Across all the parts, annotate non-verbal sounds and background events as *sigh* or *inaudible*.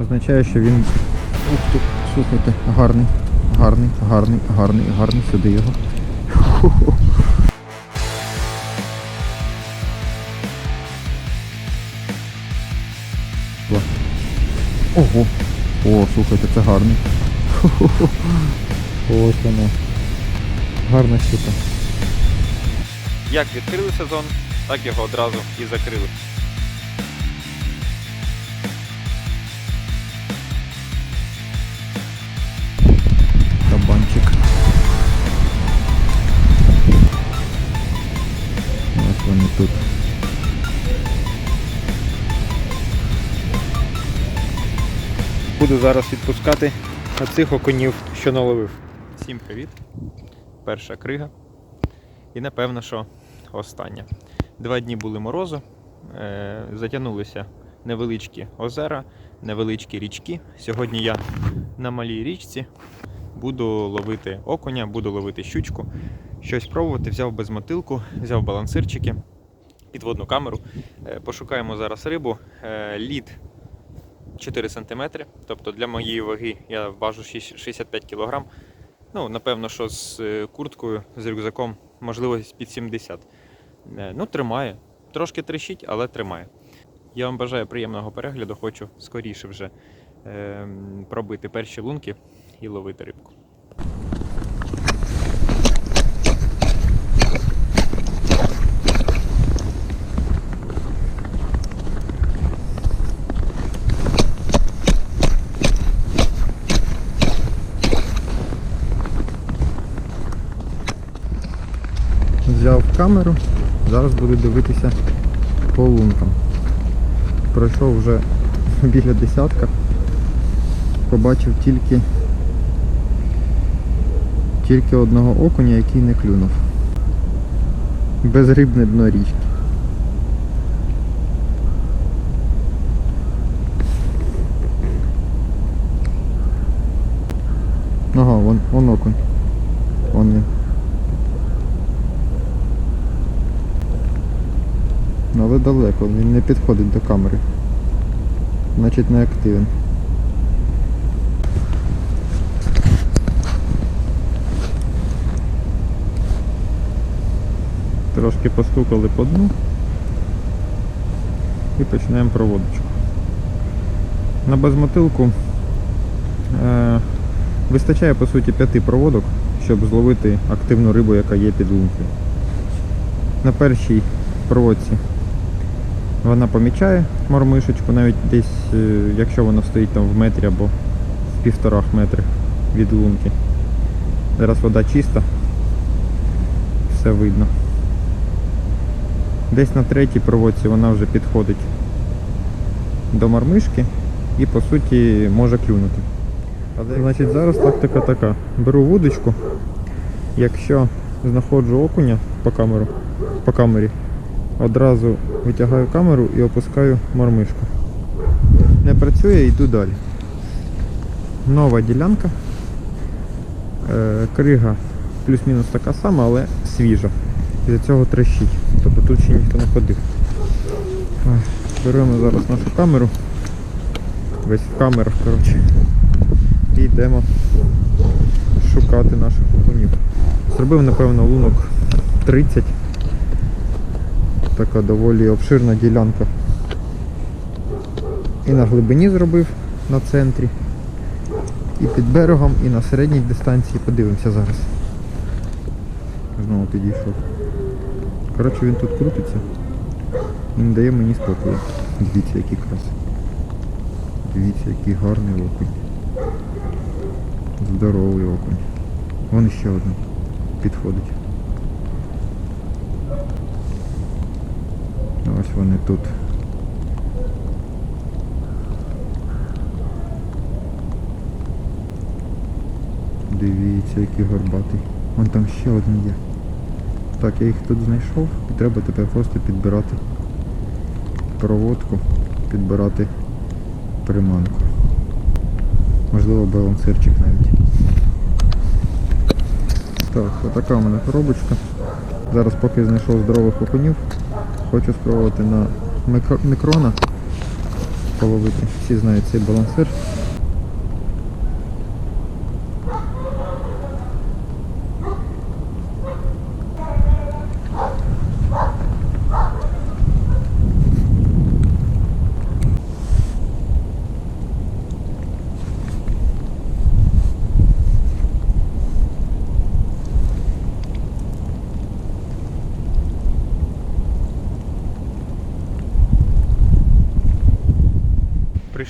означає, що він. Ух ти, слухайте, гарний, гарний, гарний, гарний, гарний, сюди його. Ого! О, слухайте, це гарний. Ху-ху-ху. Ось воно. Гарна щука. Як відкрили сезон, так його одразу і закрили. Буду зараз відпускати оцих окунів, що наловив. Всім привіт. Перша крига. І напевно, що остання. Два дні були морозу, е, затягнулися невеличкі озера, невеличкі річки. Сьогодні я на малій річці буду ловити окуня, буду ловити щучку. Щось пробувати, взяв безмотилку, взяв балансирчики, підводну камеру. Е, Пошукаємо зараз рибу. Е, Лід 4 см. Тобто для моєї ваги я важу 65 кг. Ну, напевно, що з е, курткою, з рюкзаком, можливо, під 70. Е, Ну, тримає. Трошки трещить, але тримає. Я вам бажаю приємного перегляду, хочу скоріше вже е, пробити перші лунки і ловити рибку. Взяв камеру, зараз буду дивитися по лункам. Пройшов вже *laughs* біля десятка. Побачив тільки тільки одного окуня, який не клюнув. Безрибне дно річки. Ага, вон, вон окунь. Вон він. Ну, Але далеко, він не підходить до камери. Значить не активен. Трошки постукали по дну і починаємо проводочку. На безмотилку е, вистачає по суті п'яти проводок, щоб зловити активну рибу, яка є під лункою. На першій проводці вона помічає мормишечку, навіть десь, е, якщо вона стоїть там в метрі або в півторах метрах від лунки. Зараз вода чиста, все видно. Десь на третій проводці вона вже підходить до мормишки і по суті може клюнути. Значить зараз тактика така. Беру вудочку, якщо знаходжу окуня по камеру, по камері, одразу витягаю камеру і опускаю мормишку. Не працює, йду далі. Нова ділянка. Е, крига плюс-мінус така сама, але свіжа. Для цього трещить. Тобто тут ще ніхто не ходив. Беремо зараз нашу камеру. Весь в камерах, коротше. І йдемо шукати наших окунів. Зробив, напевно, лунок 30 така доволі обширна ділянка. І на глибині зробив на центрі, і під берегом, і на середній дистанції. Подивимося зараз. Знову підійшов. Коротше, він тут крутиться і не дає мені спокою. Дивіться, який крас. Дивіться, який гарний окунь. Здоровий окунь. Вон ще один підходить. Ось вони тут. Дивіться, який горбатий. Вон там ще один є. Так, я їх тут знайшов і треба тепер просто підбирати проводку, підбирати приманку. Можливо, балансирчик навіть. Так, отака у мене коробочка. Зараз поки знайшов здорових окунів, хочу спробувати на мікрона половити. Всі знають цей балансир.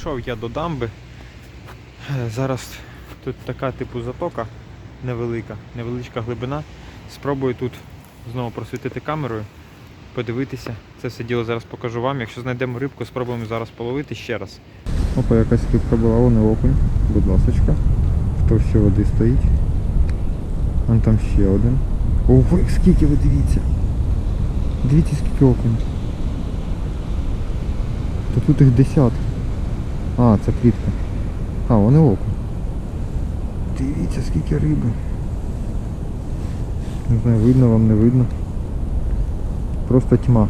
Прийшов я до дамби. Зараз тут така типу затока невелика, невеличка глибина. Спробую тут знову просвітити камерою, подивитися. Це все діло зараз покажу вам. Якщо знайдемо рибку, спробуємо зараз половити ще раз. Опа, якась рибка була, вон і окунь. Будь ласочка. В товщі води стоїть. Вон там ще один. Ого, скільки ви дивіться. Дивіться скільки окунь. То тут їх десятки. А, це плітка. А, вони око. Дивіться скільки риби. Не знаю, видно вам, не видно. Просто тьма.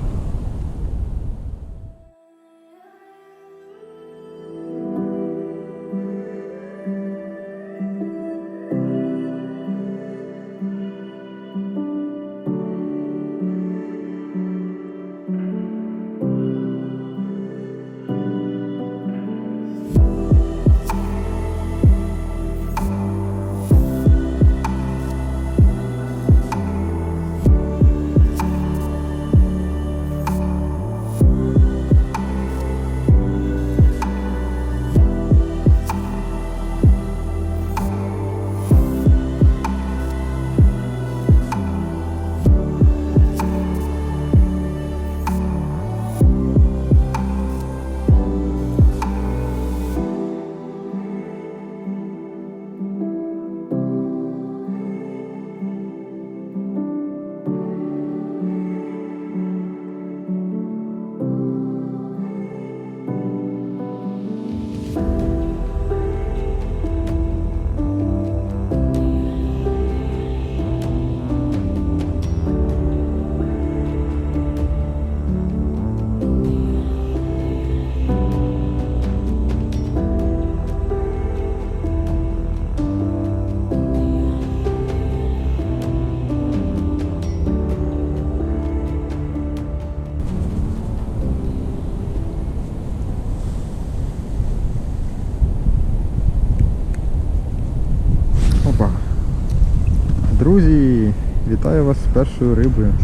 Друзі, вітаю вас з першою рибою.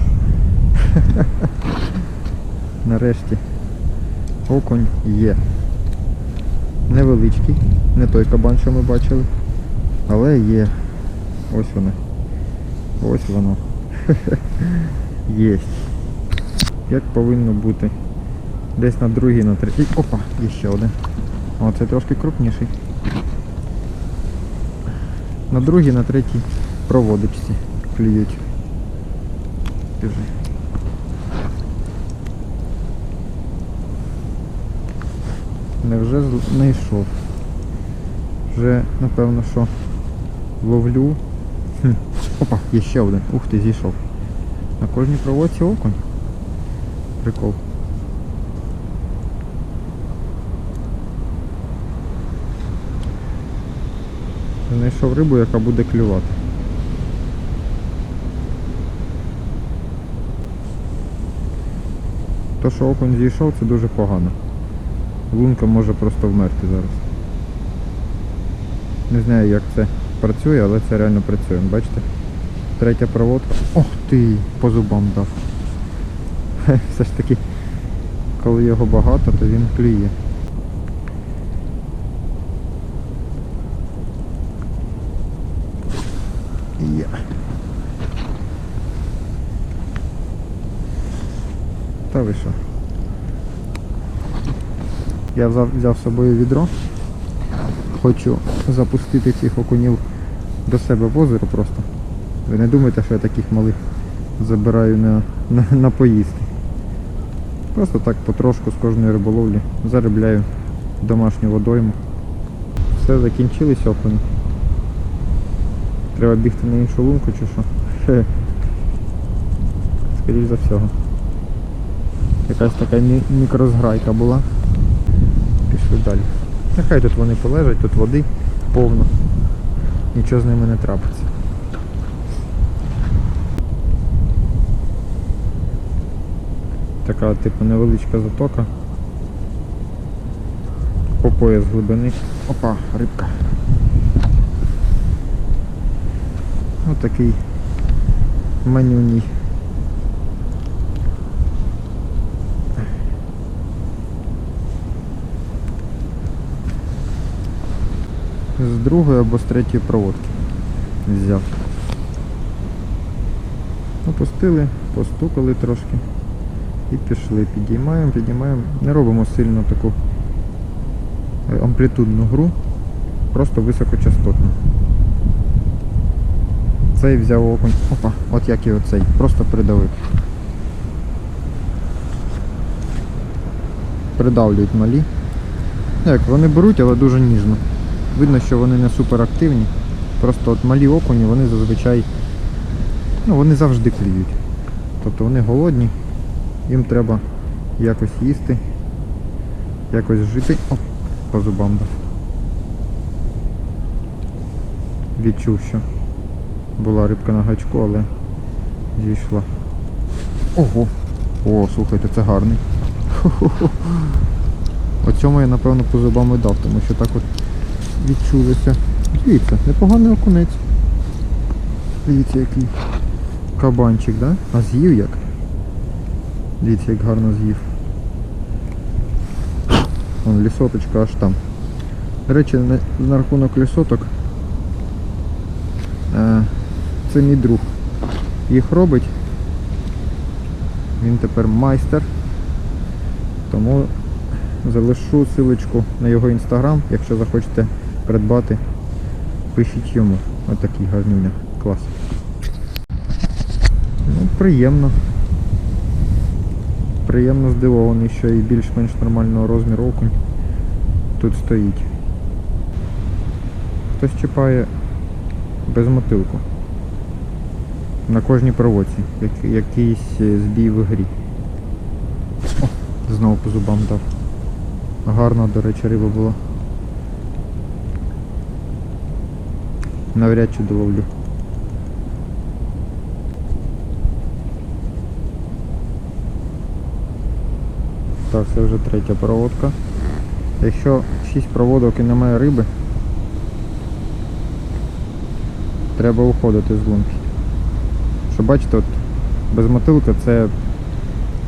*laughs* Нарешті. Окунь є. Невеличкий, не той кабан, що ми бачили. Але є. Ось воно. Ось воно. *laughs* Єсть. Як повинно бути. Десь на другій, на третій. Опа, є ще один. О, це трошки крупніший. На другій, на третій проводочці клюють. Біжи. Невже знайшов? Вже напевно що ловлю. Хм. Опа, є ще один. Ух ти, зійшов. На кожній проводці окунь. Прикол. Знайшов рибу, яка буде клювати. То, що окунь зійшов, це дуже погано. Лунка може просто вмерти зараз. Не знаю, як це працює, але це реально працює. Бачите? Третя проводка. Ох ти! По зубам дав. *laughs* Все ж таки, коли його багато, то він клює. Є. Та ви? Я взяв, взяв з собою відро. Хочу запустити цих окунів до себе в озеро просто. Ви не думайте, що я таких малих забираю на, на, на поїсти. Просто так потрошку з кожної риболовлі заробляю домашню водойму. Все, закінчились окуні. Треба бігти на іншу лунку чи що? *laughs* Хе. Скоріш за всього. Якась така мікрозграйка була. Пішли далі. Нехай тут вони полежать, тут води повно. Нічого з ними не трапиться. Така типу невеличка затока. По пояс глибини. Опа, рибка. Ось такий манюній. З другої або з третьої проводки взяв. Опустили, постукали трошки і пішли. Підіймаємо, підіймаємо. Не робимо сильно таку е, амплітудну гру, просто високочастотну. Цей взяв окунь. Опа, от як і оцей. Просто придавив. Придавлюють малі. Як вони беруть, але дуже ніжно. Видно, що вони не суперактивні. Просто от малі окуні, вони зазвичай. Ну, вони завжди клюють. Тобто вони голодні, їм треба якось їсти, якось жити. Оп, по зубам дав. Відчув, що була рибка на гачку, але зійшла. Ого! О, слухайте, це гарний. Хо-хо-хо. Оцьому я напевно по зубам і дав, тому що так от відчулося. Дивіться, непоганий окунець. Дивіться, який кабанчик, да? А з'їв як? Дивіться, як гарно з'їв. Вон лісоточка аж там. До речі, на, на рахунок лісоток. Е, це мій друг. Їх робить. Він тепер майстер. Тому залишу силочку на його інстаграм, якщо захочете придбати, пишіть йому. Отакий гарнюня. Клас. Ну, приємно. Приємно здивований, що і більш-менш нормального розміру окунь тут стоїть. Хтось чіпає без мотилку. На кожній проводці. Як- якийсь е, збій в грі. О, знову по зубам дав. Гарна, до речі, риба була. Навряд чи доловлю. Так, це вже третя проводка. Якщо 6 проводок і немає риби, треба уходити з лунки. Що бачите, от без мотилка це,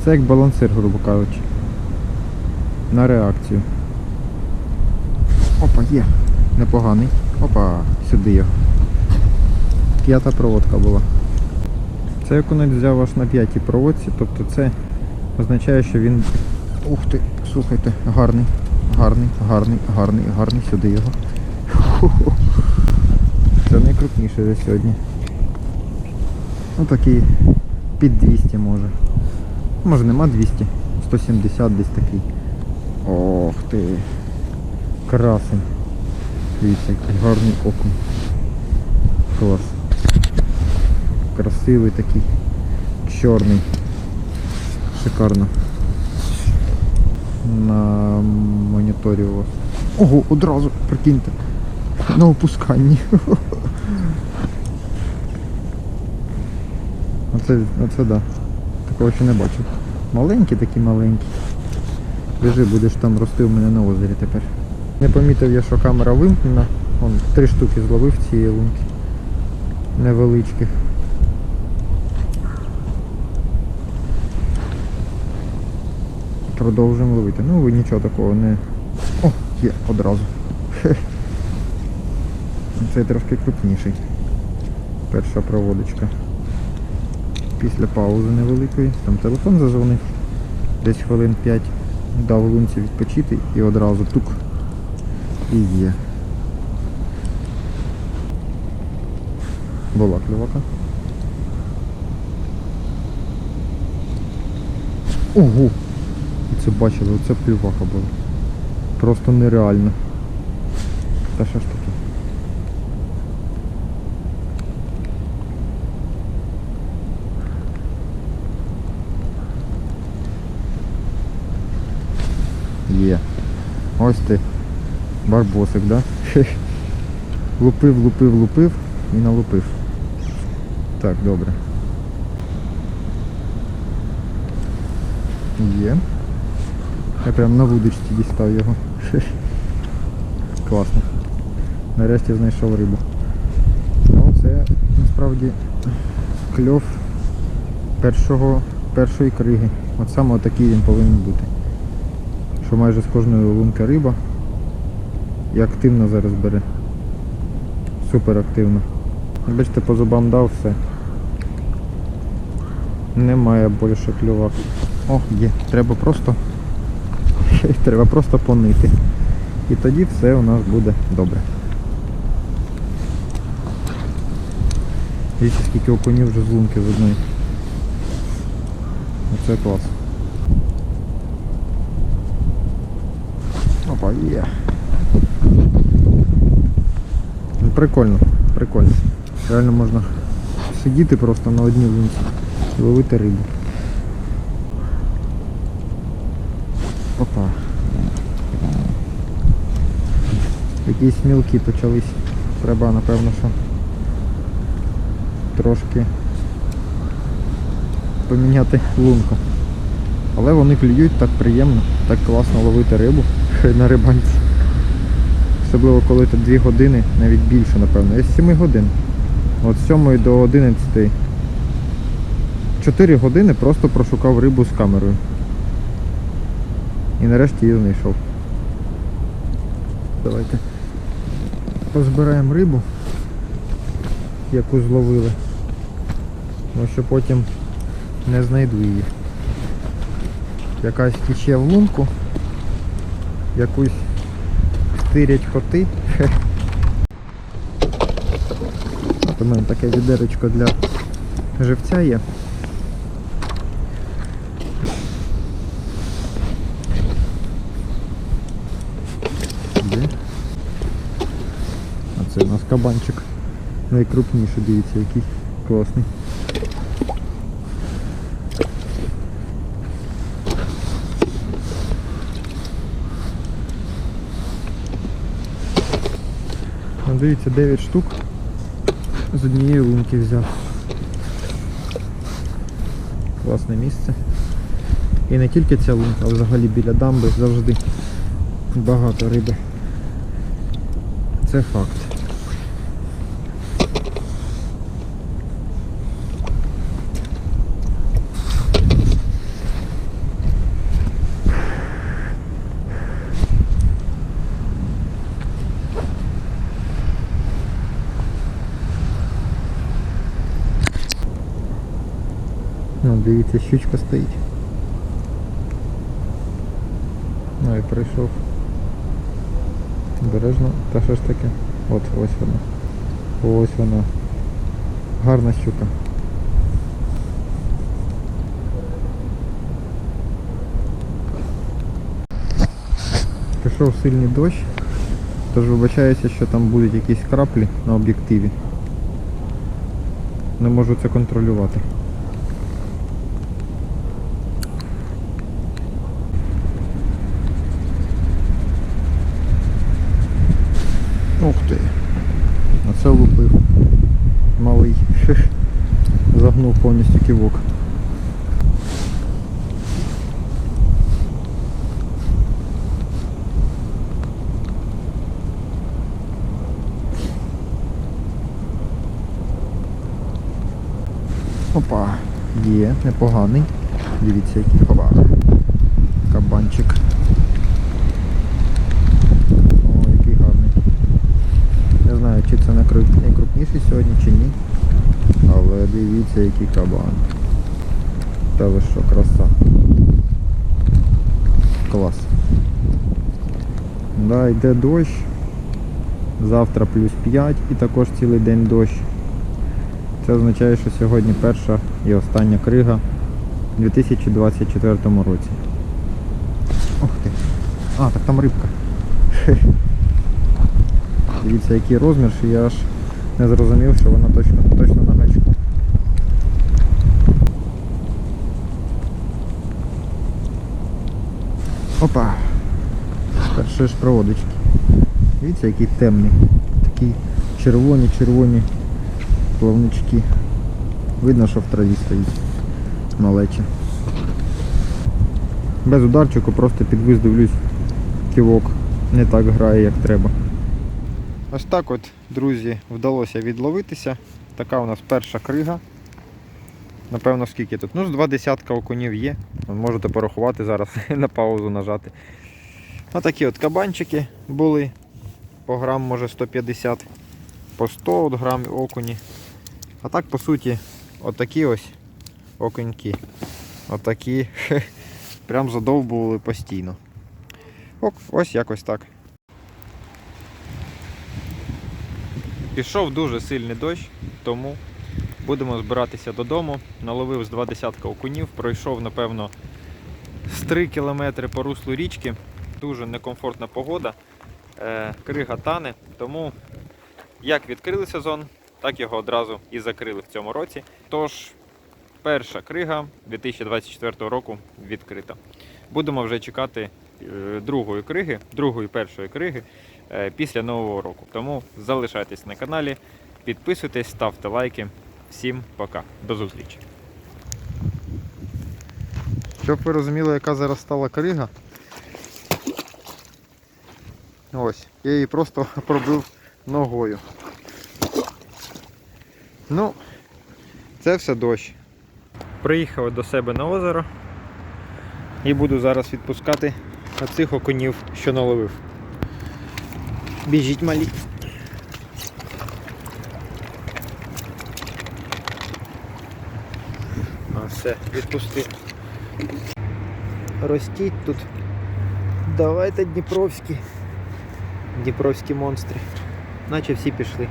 це як балансир, грубо кажучи. На реакцію. Опа, є. Непоганий. Опа, сюди його. П'ята проводка була. Цей окунець взяв аж на п'ятій проводці, тобто це означає, що він. Ух ти, слухайте, гарний, гарний, гарний, гарний, гарний, сюди його. Це найкрупніше за сьогодні. Ну такий під 200 може. Може нема 200, 170 десь такий. Ох ти. Красень. Дивіться, який гарний окунь. Клас. Красивий такий. Чорний. Шикарно. На моніторі у вас. Ого, одразу, прикиньте. На опусканні. *laughs* Оце, оце да. Такого ще не бачив. Маленькі такі маленькі. Біжи, будеш там рости у мене на озері тепер. Не помітив я, що камера вимкнена. Вон три штуки зловив цієї лунки. Невеличких. Продовжуємо ловити. Ну ви нічого такого не... О, є одразу. Хе. *laughs* Цей трошки крупніший. Перша проводочка. Після паузи невеликої. Там телефон зазвонив. Десь хвилин 5 дав лунці відпочити і одразу тук. І є. Була клювака. Ого! Це бачили, оце плювака була. Просто нереально. Та що ж таке? Є. Ось ти. Барбосик, да? *laughs* Лупив, лупив, лупив і налупив. Так, добре. Є. Я прям на вудочці дістав його. Класно. Нарешті знайшов рибу. Ну це насправді кльов першого, першої криги. От саме отакий він повинен бути. Що майже з кожної лунки риба. І активно зараз бере. Супер активно. Бачите, по зубам дав все. Немає більше клювак. О, є. Треба просто. *laughs* Треба просто понити. І тоді все у нас буде добре. Дивіться, скільки окунів вже з лунки з одної. Оце клас. Опа, є. Прикольно, прикольно. Реально можна сидіти просто на одній лунці і ловити рибу. Опа. Якісь мілкі почались. Треба, напевно, що трошки поміняти лунку. Але вони клюють так приємно, так класно ловити рибу *laughs* на рибальці. Особливо коли це 2 години, навіть більше, напевно. З 7 годин. От з 7 до 11. 4 години просто прошукав рибу з камерою. І нарешті її знайшов. Давайте позбираємо рибу, яку зловили. Тому що потім не знайду її. Якась тіче в лунку, якусь стирять коти. *laughs* От у мене таке відеречко для живця є. Де? А це у нас кабанчик. Найкрупніший, дивіться, який класний. Ну, дивіться, 9 штук з однієї лунки взяв. Класне місце. І не тільки ця лунка, а взагалі біля дамби завжди багато риби. Це факт. Ну, дивіться, щучка стоїть. Ну і прийшов. Бережно. Та що ж таке? От ось вона. Ось вона. Гарна щука. Пішов сильний дощ, тож вибачаюся, що там будуть якісь краплі на об'єктиві. Не можу це контролювати. Ух ти. Оце лупив. Малий. *laughs* Загнув повністю ківок. Опа, є, непоганий. Дивіться, який хова. Кабанчик. О, який гарний. Не знаю, чи це найкруп- сьогодні, чи ні. Але дивіться, який кабан. Та ви що, краса. Клас. Да, йде дощ. Завтра плюс 5 і також цілий день дощ. Це означає, що сьогодні перша і остання крига у 2024 році. Ух ти. А, так там рибка. *laughs* Дивіться, який розмір, що я аж не зрозумів, що вона точно, точно на гачку. Опа. Перші ж проводочки. Дивіться, який темний. Такі червоні, червоні плавнички. Видно, що в траві стоїть. Малечі. Без ударчику просто підвис дивлюсь. Ківок не так грає, як треба. Ось так от, друзі, вдалося відловитися. Така у нас перша крига. Напевно, скільки тут? Ну, з два десятка окунів є. Можете порахувати зараз *laughs* на паузу нажати. Отакі от кабанчики були. По грам, може 150, по 100 от грам окуні. А так, по суті, отакі ось окуньки. Отакі. *laughs* Прям задовбували постійно. Ок, ось якось так. Пішов дуже сильний дощ, тому будемо збиратися додому. Наловив з два десятка окунів, пройшов, напевно, з 3 кілометри по руслу річки. Дуже некомфортна погода. Е, крига тане, тому як відкрили сезон, так його одразу і закрили в цьому році. Тож, перша крига 2024 року відкрита. Будемо вже чекати е, другої криги, другої першої криги після нового року. Тому залишайтесь на каналі, підписуйтесь, ставте лайки. Всім пока, до зустрічі. Щоб ви розуміли, яка зараз стала крига. Ось, я її просто *laughs* пробив ногою. Ну, це все дощ. Приїхав до себе на озеро і буду зараз відпускати оцих окунів, що наловив. Біжіть малі. А, все, відпустив. Ростіть тут. Давайте Дніпровські. Дніпровські монстри. Наче всі пішли.